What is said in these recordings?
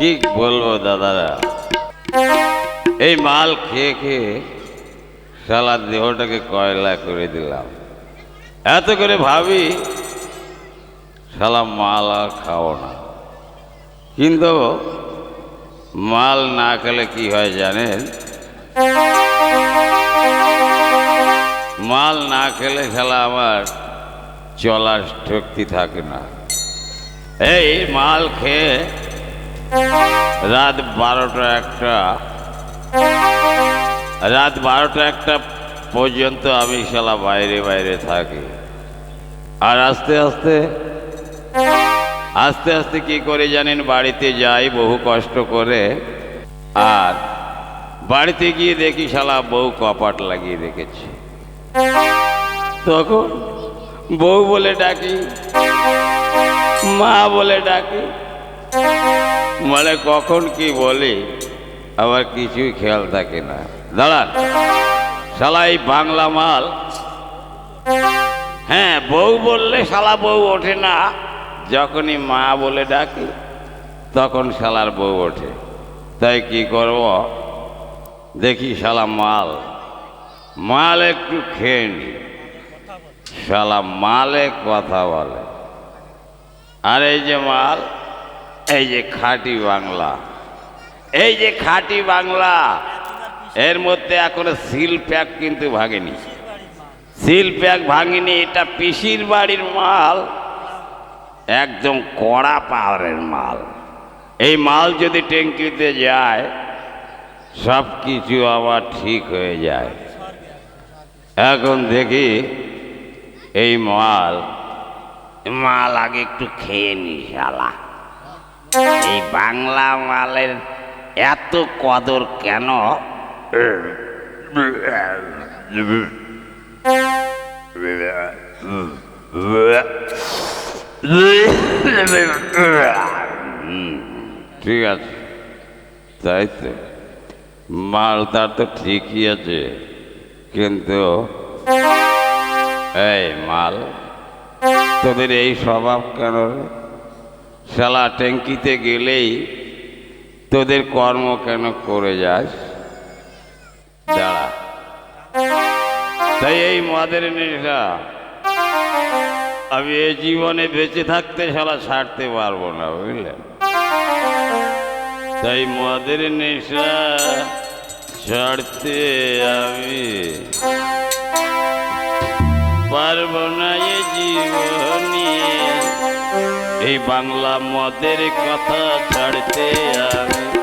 কি বলব দাদারা? এই মাল খেয়ে খেয়ে সালা দেহটাকে কয়লা করে দিলাম। এত করে ভাবি, শালা মাল আর খাও না। কিন্তু মাল না খেলে কি হয় জানেন? মাল না খেলে খেলা আমার চলার শক্তি থাকে না। এই মাল খেয়ে রাত বারোটা একটা। রাত বারোটা একটা পর্যন্ত আমি শালা বাইরে বাইরে থাকি। আর আস্তে আস্তে আস্তে আস্তে কি করে জানেন, বাড়িতে যাই বহু কষ্ট করে। আর বাড়িতে গিয়ে দেখি শালা বউ কপাট লাগিয়ে রেখেছে। তখন বউ বলে ডাকি, মা বলে ডাকি মানে কখন কি বলি আবার কিছুই খেয়াল থাকে না। দাঁড়ান। শালা এই বাংলা মাল হ্যাঁ বউ বললে শালা বউ ওঠে না, যখনই মা বলে ডাকি, তখন শালার বউ ওঠে। তাই কি করব? দেখি শালা মাল। মাল একটু খেয়ে নি। শালা মালে কথা বলে। আর এই যে মাল এই যে খাঁটি বাংলা, এই যে খাঁটি বাংলা, এর মধ্যে এখনও সিল প্যাক কিন্তু ভাঙেনি। সিল প্যাক ভাঙেনি, এটা পিসির বাড়ির মাল, একদম কড়া পাওয়ারের মাল। এই মাল যদি ট্যাঙ্কিতে যায়, সব কিছু আবার ঠিক হয়ে যায়। এখন দেখি এই মাল মাল আগে একটু খেয়ে নি শালা। এই বাংলা মালের এত কদর কেন? ঠিক আছে। তাই তো। মাল তার তো ঠিকই আছে, কিন্তু এই মাল, তোদের এই স্বভাব কেন রে? শালা ট্যাঙ্কিতে গেলেই তোদের কর্ম কেন করে যাস? তাই এই মদের নেশা। আমি এই জীবনে বেঁচে থাকতে শালা ছাড়তে পারব না বুঝলেন তাই মদের নেশা ছাড়তে আমি পারব না এ জীবনে। এই বাংলা মদের কথা ছাড়তে আমি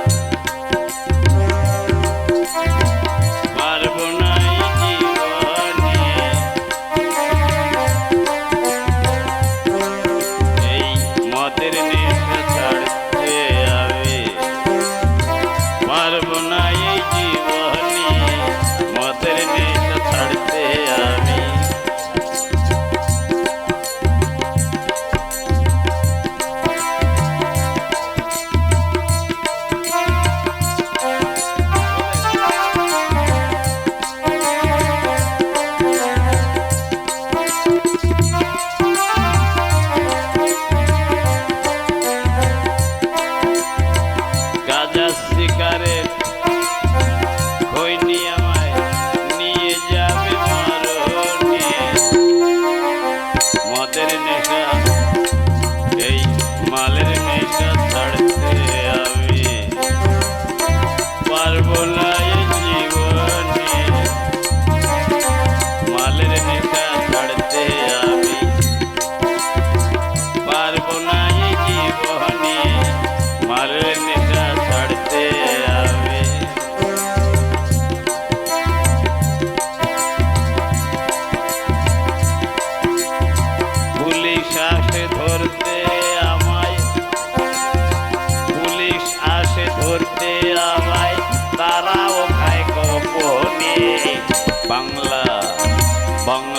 বাংলা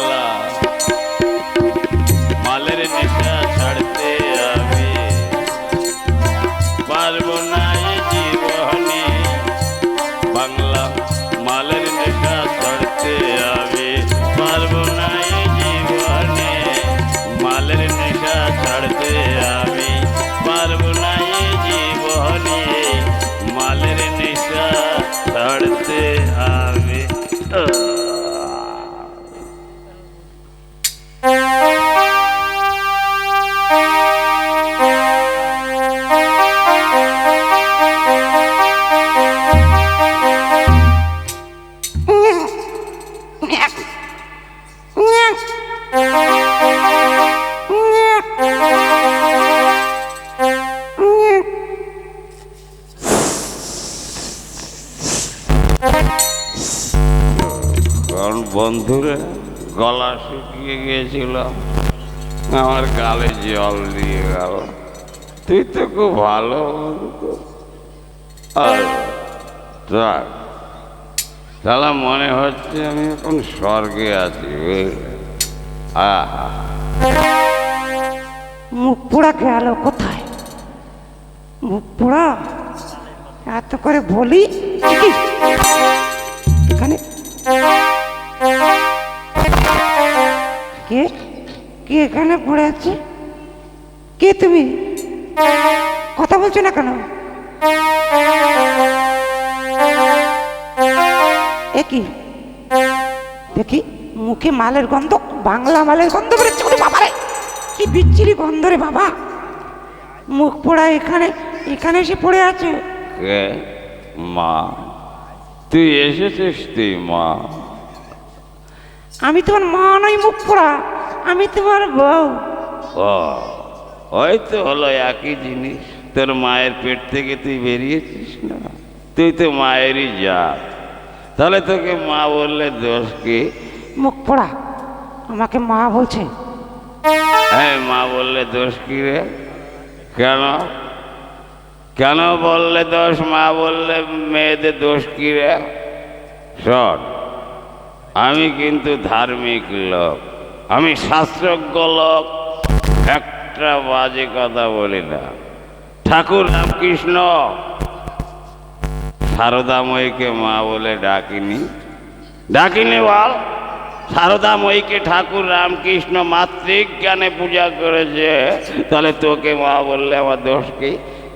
বন্ধুরা, গলা শুকিয়ে গিয়েছিল। আমার গালে জল দিয়ে গেল। তুই তো খুব ভালো আর তাহলে মনে হচ্ছে আমি এখন স্বর্গে আছি মুখ পোড়া গেল কোথায়? মুখ পোড়া? এত করে বলি? কে? কে এখানে পড়ে আছে? কে তুমি? কথা বলছো না কেন? এ কি? দেখি, মুখে মালের গন্ধ, বাংলা মালের গন্ধ বেরোচ্ছে ওরে বাবারে। কি বিচ্ছিরি গন্ধ রে বাবা। মুখ পোড়া এখানে এখানে এসে পড়ে আছে। মা। তুই এসেছিস তুই, মা। আমি তোমার মা নই মুখ পোড়া আমি তোমার বউ। ও ওই তো হলো একই জিনিস তোর মায়ের পেট থেকে তুই বেরিয়েছিস না? তুই তো মায়েরই যা তাহলে তোকে মা বললে দোষ কি? মুখ পোড়া আমাকে মা বলছে। হ্যাঁ মা বললে দোষ কি রে? কেন? কেন বললে দোষ? মা বললে মেয়েদের দোষ কি রে? শোন আমি কিন্তু ধার্মিক লোক, আমি শাস্ত্রজ্ঞ লোক। একটা বাজে কথা বলি না। ঠাকুর রামকৃষ্ণ শারদাময়ীকে মা বলে ডাকিনি। ডাকিনি বল। শারদাময়ীকে ঠাকুর রামকৃষ্ণ মাতৃক জ্ঞানে পূজা করেছে। তাহলে তোকে মা বললে আমার দোষ কি?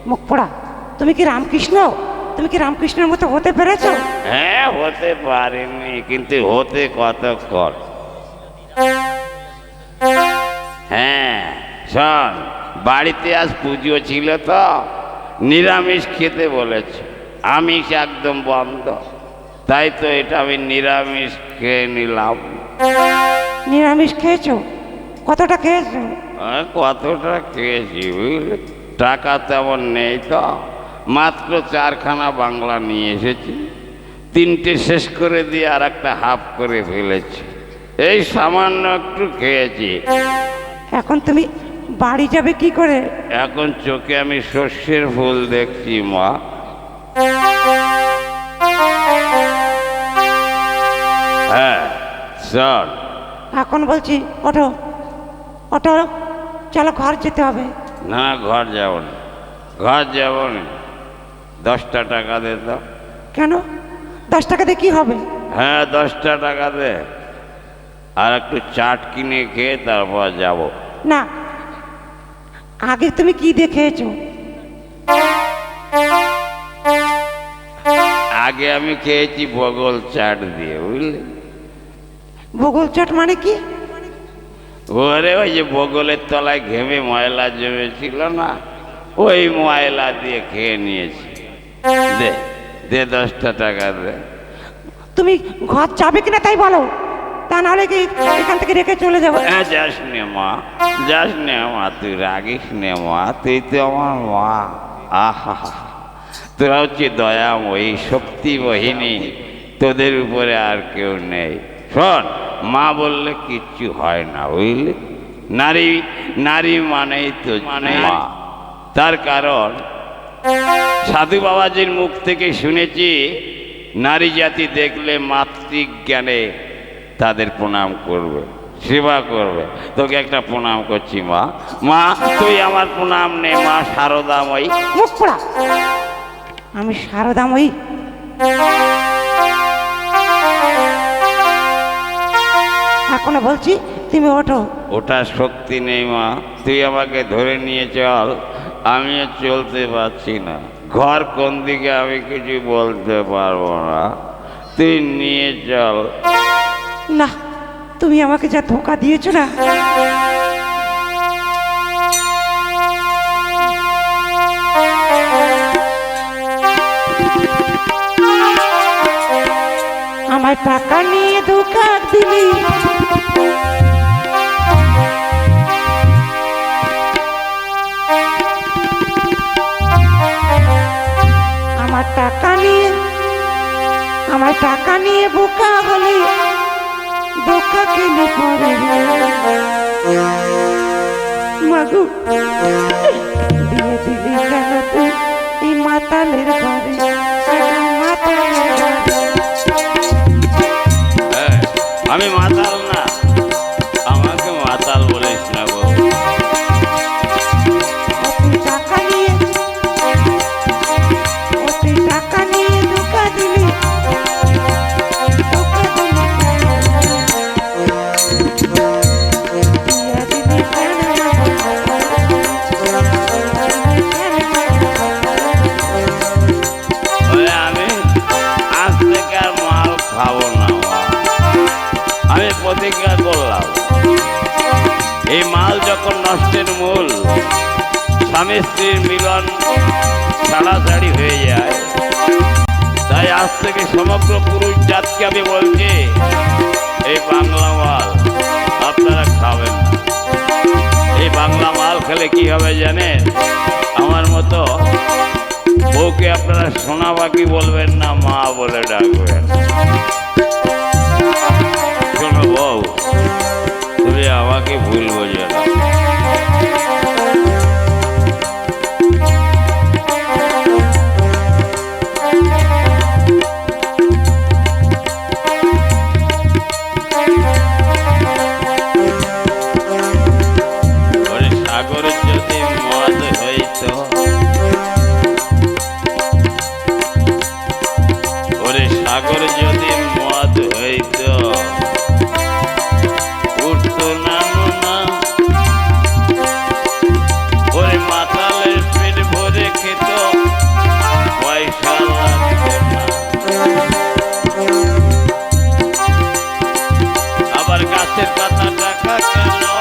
মুখ পড়া, তুমি কি রামকৃষ্ণ? তুমি কি রামকৃষ্ণের মতো হতে পেরেছ? হ্যাঁ হতে পারিনি কিন্তু হতে কতক্ষণ? হ্যাঁ শোন বাড়িতে আজ পুজো ছিল তো নিরামিষ খেতে বলেছে আমিষ একদম বন্ধ তাই তো এটা আমি নিরামিষ খেয়ে নিলাম। নিরামিষ খেয়েছো? কতটা খেয়েছো? কতটা খেয়েছি টাকা তেমন নেই তো। মাত্র চারখানা বাংলা নিয়ে এসেছি তিনটে শেষ করে দিয়ে আর একটা হাফ করে ফেলেছি। এই সামান্য একটু খেয়েছি। এখন তুমি বাড়ি যাবে কি করে? এখন চোখে আমি শস্যের ফুল দেখছি মা। হ্যাঁ চল। এখন বলছি ওঠো ওঠো চলো ঘর যেতে হবে। না ঘর যাব না। ঘর যাব না। দশটা টাকা দে তো। কেন? দশ টাকা দিয়ে কি হবে? হ্যাঁ দশটা টাকা দে। আর একটু চাট কিনে খেয়ে তারপর যাব। না আগে তুমি কি দিয়ে খেয়েছো? আগে আমি খেয়েছি বগল চাট দিয়ে বুঝলি? ভূগোল চাট মানে কি? ওরে ওই যে বগলের তলায় ঘেমে ময়লা জমেছিল না ওই ময়লা দিয়ে খেয়ে নিয়েছি। দে দে দশটা টাকা দে। তুমি ঘর যাবে কিনা তাই বলো। তা নাহলে কি এখান থেকে রেখে চলে যাব? হ্যাঁ যাস নে মা যাস নে মা তুই রাগিস নে মা তুই তো আমার মা। আহা তোরা হচ্ছে দয়াময়ী শক্তি বহিনী তোদের উপরে আর কেউ নেই। শোন মা বললে কিচ্ছু হয় না বুঝলি? নারী নারী মানেই তো মানে তার কারণ সাধু বাবাজির মুখ থেকে শুনেছি নারী জাতি দেখলে মাতৃজ্ঞানে তাদের প্রণাম করবে সেবা করবে। তোকে একটা প্রণাম করছি মা। মা তুই আমার প্রণাম নে মা শারদাময়ী মুখ পোড়া আমি সারদাময়ী। এখনও বলছি তুমি ওঠো। ওটা শক্তি নেই মা। তুই আমাকে ধরে নিয়ে চল। আমিও চলতে পারছি না। ঘর কোন দিকে আমি কিছু বলতে পারব না। তুই নিয়ে চল। না, তুমি আমাকে যা ধোকা দিয়েছ না। আমার টাকা নিয়ে ধোকা দিলি। আমার টাকা নিয়ে, আমার টাকা নিয়ে বোকা হলি খেলে পরে রে মাগু বিয়ে দিলি কেন তুই এই মাতালের ঘরে। আমি মাতাল প্রতিজ্ঞা করলাম। এই মাল যখন নষ্টের মূল, স্বামী স্ত্রীর মিলন ছাড়াছাড়ি হয়ে যায়। তাই আজ থেকে সমগ্র পুরুষ জাতকে আমি বলছি, এই বাংলা মাল আপনারা খাবেন এই বাংলা মাল খেলে কি হবে জানেন? আমার মতো বউকে আপনারা সোনা বাকি বলবেন না, মা বলে ডাকবেন। বউ তুমি আমাকে ভুল বোঝো সাগরের যদি মদ আবার গাছের পাতা দেখা গেল।